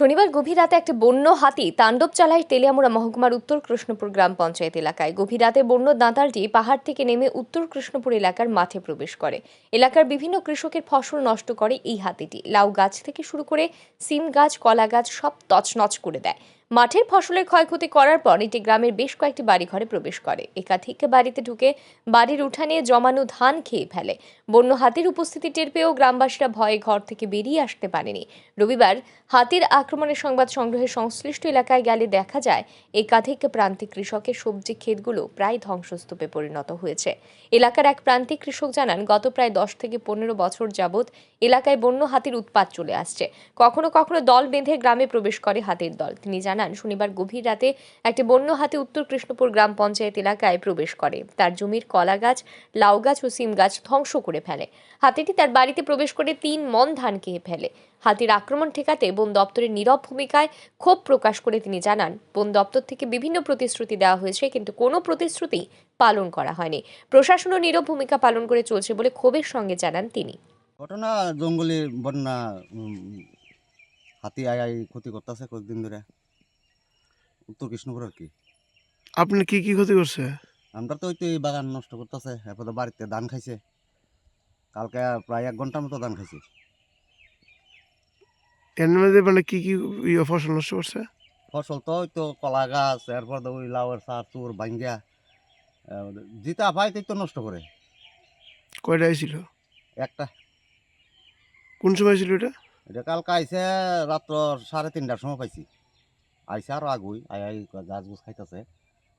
শনিবার গভীর রাতে একটি বন্য হাতি তাণ্ডব চালায় তেলিয়ামুড়া মহকুমার উত্তর কৃষ্ণপুর গ্রাম পঞ্চায়েত এলাকায়। গভীর রাতে বন্য দাঁতালটি পাহাড় থেকে নেমে উত্তর কৃষ্ণপুর এলাকার মাঠে প্রবেশ করে। এলাকার বিভিন্ন কৃষকের ফসল নষ্ট করে এই হাতিটি। লাউ গাছ থেকে শুরু করে সিম গাছ, কলা গাছ সব তছনছ করে দেয়। মাঠের ফসলের ক্ষয়ক্ষতি করার পর এটি গ্রামের বেশ কয়েকটি বাড়িঘরে প্রবেশ করে। একাধিক বাড়িতে ঢুকে বাড়ির উঠানে জমানো ধান খেয়ে ফেলে। বন্য হাতির উপস্থিতি টের পেয়েও গ্রামবাসীরা ভয়ে ঘর থেকে বেরিয়ে আসতে পারেনি। রবিবার হাতির আক্রমণের সংবাদ সংগ্রহে সংশ্লিষ্ট এলাকায় গেলে দেখা যায়, একাধিক প্রান্তিক কৃষকের সবজি ক্ষেতগুলো প্রায় ধ্বংসস্তূপে পরিণত হয়েছে। এলাকার এক প্রান্তিক কৃষক জানান, গত প্রায় দশ থেকে পনেরো বছর যাবৎ এলাকায় বন্য হাতির উৎপাত চলে আসছে। কখনো কখনো দল বেঁধে গ্রামে প্রবেশ করে হাতির দল। তিনি জানান শনিবার গভীর রাতে একটি বন্য হাতি উত্তর কৃষ্ণপুর গ্রাম পঞ্চায়েত এলাকায় প্রবেশ করে। তার জমির কলা গাছ লাউ গাছ ও সিম গাছ ধ্বংস করে ফেলে। হাতিটি তার বাড়িতে প্রবেশ করে তিন মন ধান খেয়ে ফেলে। হাতির আক্রমণ ঠেকাতে বন দপ্তরের নীরব ভূমিকায় ক্ষোভ প্রকাশ করে তিনি জানান, বন দপ্তর থেকে বিভিন্ন প্রতিশ্রুতি দেওয়া হয়েছে, কিন্তু কোনো প্রতিশ্রুতি পালন করা হয়নি। প্রশাসনও নীরব ভূমিকা পালন করে চলছে বলে ক্ষোভের সঙ্গে জানান তিনি। ঘটনা জঙ্গলি বন্যা হাতি আয় ক্ষতি করতেছে কয়েকদিন ধরে? উত্তর কৃষ্ণপুর আর কি। আপনার কি কি ক্ষতি করছে? আমরা তো ওই তো এই বাগান নষ্ট করতেছে এরপরে বাড়িতে ধান খাইছে। কালকে প্রায় এক ঘণ্টার মতো ধান খাইছি। এর মধ্যে মানে কি কি ইয়ে ফসল নষ্ট করছে? ফসল তো ওই তো কলা গাছ এরপর তো ওই লাউয়ের সার চুর ভাঙ্গিয়া জিতা পাই তো নষ্ট করে। কয়টা আইছিল একটা। কোন সময় ছিল এটা এটা কালকে আইসে রাত্র সাড়ে তিনটার সময় পাইছি। আইসে আরও আগুই আই আই গাছ গুছ খাইতেছে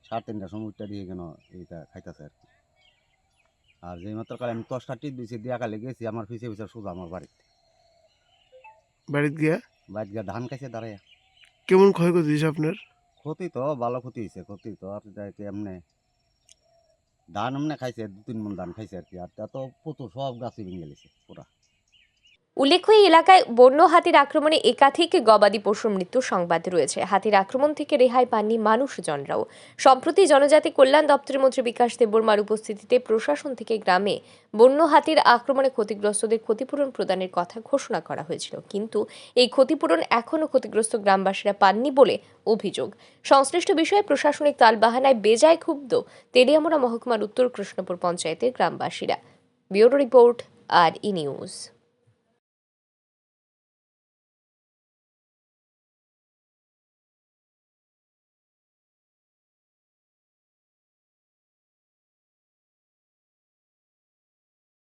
সাড়ে তিনটার সময় উঠটা দিয়ে কেন এইটা খাইতেছে আর কি। আর যেই মাত্র কালে আমি দশটা টিপ দিয়েছি দিয়া কালে গেছি আমার পিছিয়ে পিছিয়ে সোজা আমার বাড়িতে। বাড়িতে গিয়া? বাড়িতে গিয়া ধান খাইছে দাঁড়াইয়া কেমন ক্ষয়ক্ষতি হয়েছে আপনার? ক্ষতি তো ভালো ক্ষতি হয়েছে ক্ষতি তো কি এমনি ধান এমনি খাইছে দু তিন মন ধান খাইছে আর কি আর তা তো প্রচুর সব গাছই ভেঙে গেছে পুরা। উল্লেখ্য, এই এলাকায় বন্য হাতির আক্রমণে একাধিক গবাদি পশুর মৃত্যুর সংবাদ রয়েছে। হাতির আক্রমণ থেকে রেহাই পাননি মানুষজনরাও। সম্প্রতি জনজাতি কল্যাণ দপ্তরের মন্ত্রী বিকাশ দেববর্মার উপস্থিতিতে প্রশাসন থেকে গ্রামে বন্য হাতির আক্রমণে ক্ষতিগ্রস্তদের ক্ষতিপূরণ প্রদানের কথা ঘোষণা করা হয়েছিল। কিন্তু এই ক্ষতিপূরণ এখনও ক্ষতিগ্রস্ত গ্রামবাসীরা পাননি বলে অভিযোগ। সংশ্লিষ্ট বিষয়ে প্রশাসনিক তালবাহানায় বেজায় ক্ষুব্ধ তেলিয়ামুড়া মহকুমার উত্তর কৃষ্ণপুর পঞ্চায়েতের গ্রামবাসীরা। Bureau report, R E news.